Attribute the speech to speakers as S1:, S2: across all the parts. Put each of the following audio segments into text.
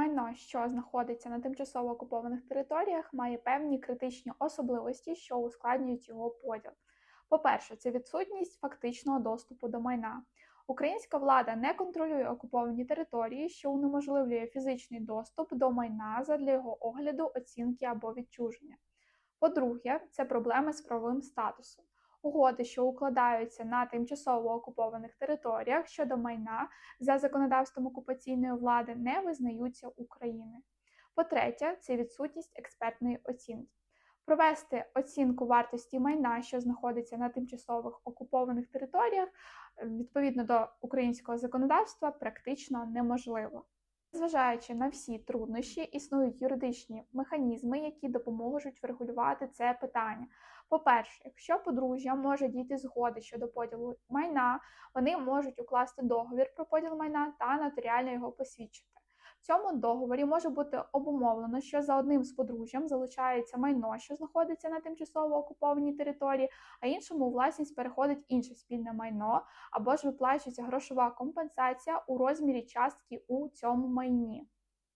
S1: майно, що знаходиться на тимчасово окупованих територіях, має певні критичні особливості, що ускладнюють його поділ. По-перше, це відсутність фактичного доступу до майна. Українська влада не контролює окуповані території, що унеможливлює фізичний доступ до майна задля його огляду, оцінки або відчуження. По-друге, це проблеми з правовим статусом. Угоди, що укладаються на тимчасово окупованих територіях щодо майна за законодавством окупаційної влади, не визнаються України. По-третє, це відсутність експертної оцінки. Провести оцінку вартості майна, що знаходиться на тимчасових окупованих територіях, відповідно до українського законодавства, практично неможливо. Зважаючи на всі труднощі, існують юридичні механізми, які допоможуть врегулювати це питання. По-перше, якщо подружжя може дійти згоди щодо поділу майна, вони можуть укласти договір про поділ майна та нотаріально його посвідчити. В цьому договорі може бути обумовлено, що за одним з подружжям залучається майно, що знаходиться на тимчасово окупованій території, а іншому у власність переходить інше спільне майно, або ж виплачується грошова компенсація у розмірі частки у цьому майні.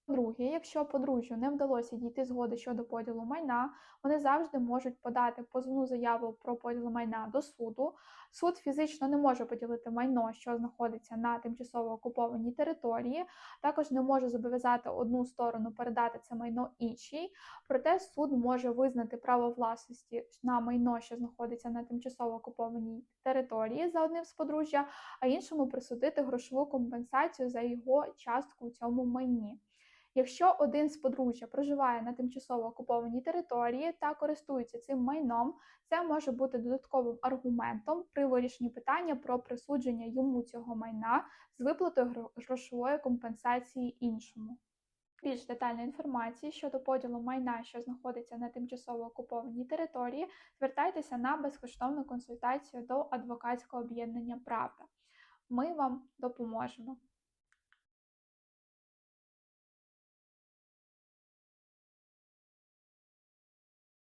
S1: Друге, якщо подружжю не вдалося дійти згоди щодо поділу майна, вони завжди можуть подати позовну заяву про поділ майна до суду. Суд фізично не може поділити майно, що знаходиться на тимчасово окупованій території, також не може зобов'язати одну сторону передати це майно іншій. Проте суд може визнати право власності на майно, що знаходиться на тимчасово окупованій території за одним з подружжя, а іншому присудити грошову компенсацію за його частку у цьому майні. Якщо один з подружжя проживає на тимчасово окупованій території та користується цим майном, це може бути додатковим аргументом при вирішенні питання про присудження йому цього майна з виплатою грошової компенсації іншому. Більш детальної інформації щодо поділу майна, що знаходиться на тимчасово окупованій території, звертайтеся на безкоштовну консультацію до адвокатського об'єднання Правда. Ми вам допоможемо.